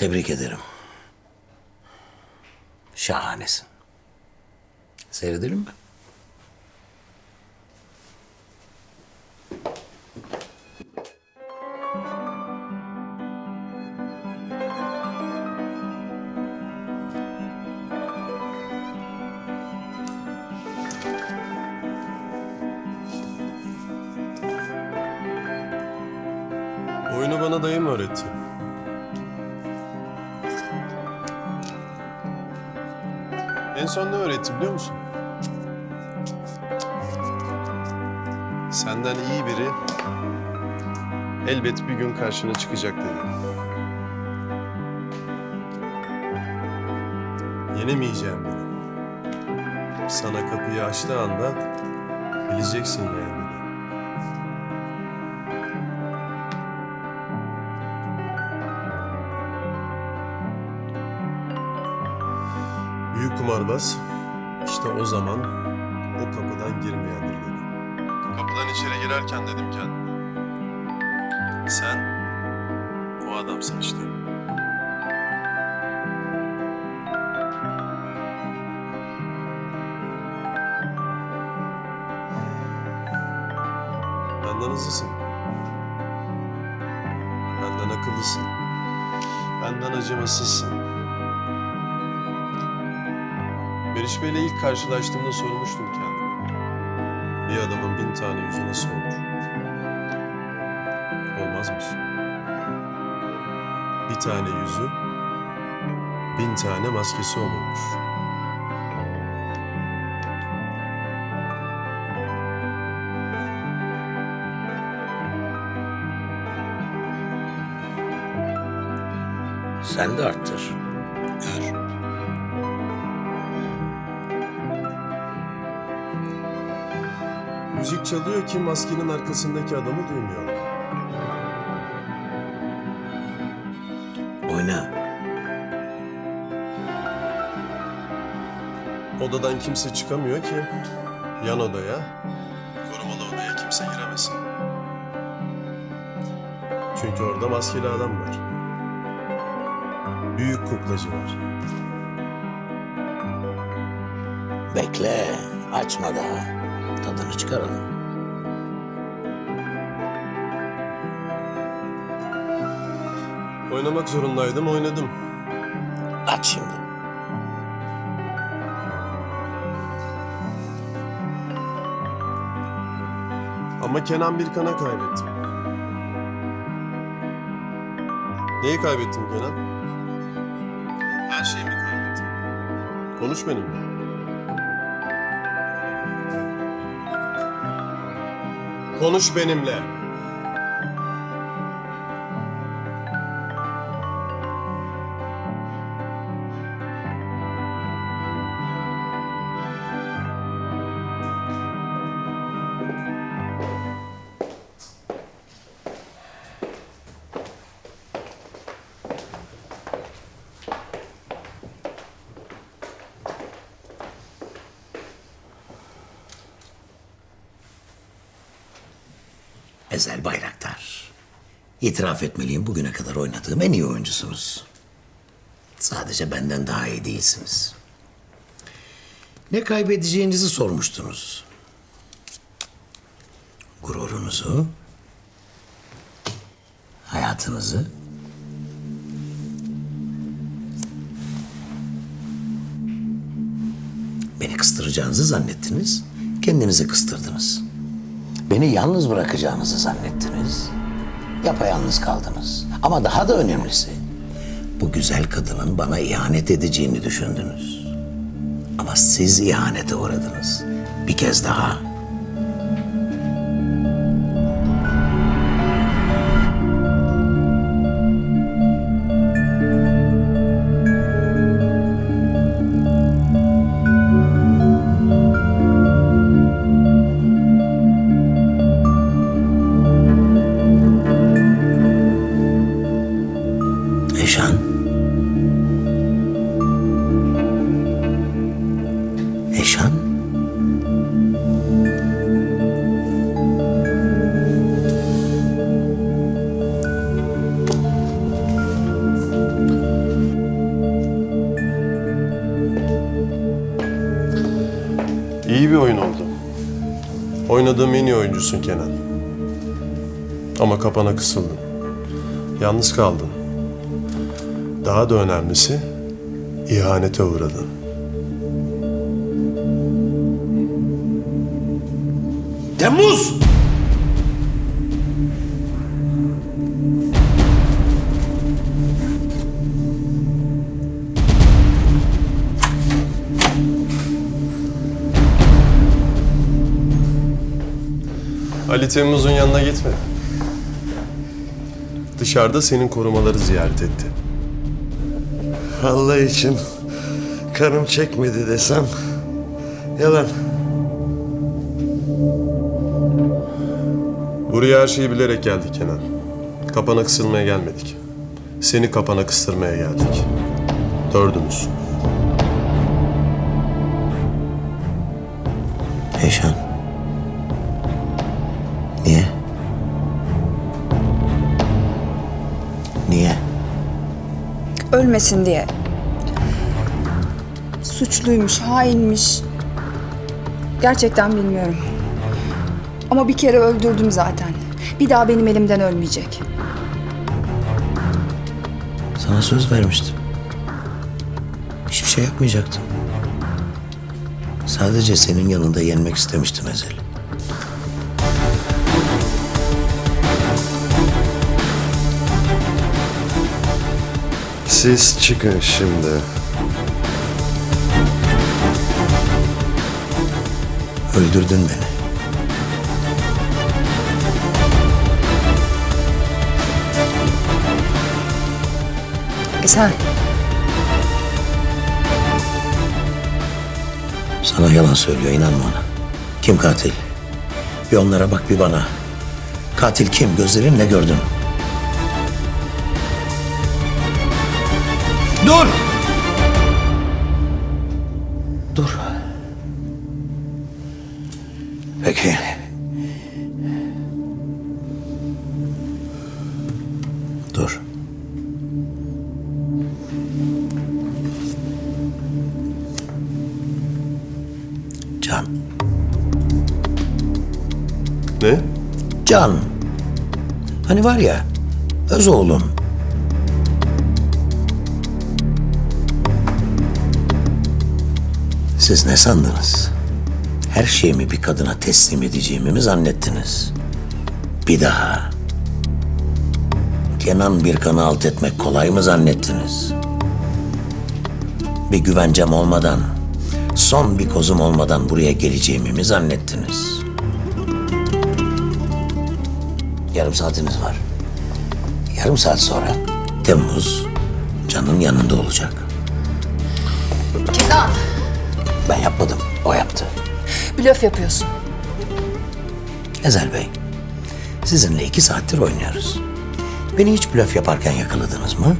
Tebrik ederim. Şahanesin. Seyredelim mi? Oyunu bana dayım öğretti. En son ne öğretti biliyor musun? Senden iyi biri elbet bir gün karşına çıkacak dedi. Yenemeyeceğim biri. Sana kapıyı açtığı anda bileceksin yani kumarbaz işte o zaman o kapıdan girmeyendir dedi. Kapıdan içeri girerken dedim kendime. Sen o adamsın işte. Benden hızlısın. Benden akıllısın. Benden acımasızsın. Meriç Bey'le ilk karşılaştığımda sormuştum kendime. Bir adamın bin tane yüzü nasıl olur? Olmazmış. Bir tane yüzü, bin tane maskesi olurmuş. Sen de arttır. Müzik çalıyor ki maskenin arkasındaki adamı duymuyor. Oyna. Odadan kimse çıkamıyor ki yan odaya, korumalı odaya kimse giremesin. Çünkü orada maskeli adam var. Büyük kuklacı var. Bekle. Açma daha. Tadını çıkaralım. Oynamak zorundaydım, oynadım. Aç şimdi. Ama Kenan Birkan'a kaybettim. Neyi kaybettim Kenan? Her şeyimi kaybettim. Konuş benimle. Konuş benimle. Ezel Bayraktar. İtiraf etmeliyim bugüne kadar oynadığım en iyi oyuncusunuz. Sadece benden daha iyi değilsiniz. Ne kaybedeceğinizi sormuştunuz. Gururunuzu, hayatınızı, beni kıstıracağınızı zannettiniz, kendinizi kıstırdınız. Beni yalnız bırakacağınızı zannettiniz. Yapayalnız kaldınız. Ama daha da önemlisi, bu güzel kadının bana ihanet edeceğini düşündünüz. Ama siz ihanete uğradınız. Bir kez daha. Oynadığım en iyi oyuncusun Kenan. Ama kapana kısıldın. Yalnız kaldın. Daha da önemlisi ihanete uğradın. Temmuz! Ali Temmuz'un yanına gitmedi. Dışarıda senin korumaları ziyaret etti. Allah için karım çekmedi desem yalan. Buraya her şeyi bilerek geldik Kenan. Kapana kısılmaya gelmedik. Seni kapana kıstırmaya geldik. Dördümüz. Eyşan. Niye? Ölmesin diye. Suçluymuş, hainmiş. Gerçekten bilmiyorum. Ama bir kere öldürdüm zaten. Bir daha benim elimden ölmeyecek. Sana söz vermiştim. Hiçbir şey yapmayacaktım. Sadece senin yanında yenmek istemiştim Ezel. Siz çıkın şimdi. Öldürdün beni. E sen? Sana yalan söylüyor inanma ona. Kim katil? Bir onlara bak bir bana. Katil kim? Gözlerinle gördün. Dur! Dur. Peki. Dur. Can. Ne? Can. Hani var ya, öz oğlum. Siz ne sandınız? Her şeyimi bir kadına teslim edeceğimi mi zannettiniz? Bir daha. Kenan bir kanı alt etmek kolay mı zannettiniz? Bir güvencem olmadan, son bir kozum olmadan buraya geleceğimi mi zannettiniz? Yarım saatiniz var. Yarım saat sonra Temmuz Can'ın yanında olacak. Kenan. Ben yapmadım, o yaptı. Blöf yapıyorsun. Ezel Bey, sizinle iki saattir oynuyoruz. Beni hiç blöf yaparken yakaladınız mı?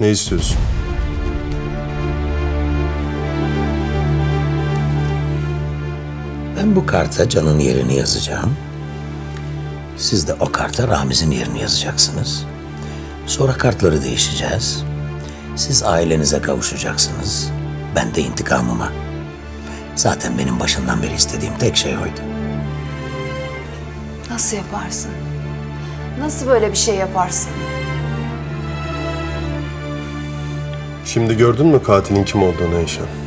Ne istiyorsun? Ben bu karta Can'ın yerini yazacağım. Siz de o karta Ramiz'in yerini yazacaksınız. Sonra kartları değişeceğiz. Siz ailenize kavuşacaksınız. Ben de intikamıma. Zaten benim başından beri istediğim tek şey oydu. Nasıl yaparsın? Nasıl böyle bir şey yaparsın? Şimdi gördün mü katilin kim olduğunu Eyşan?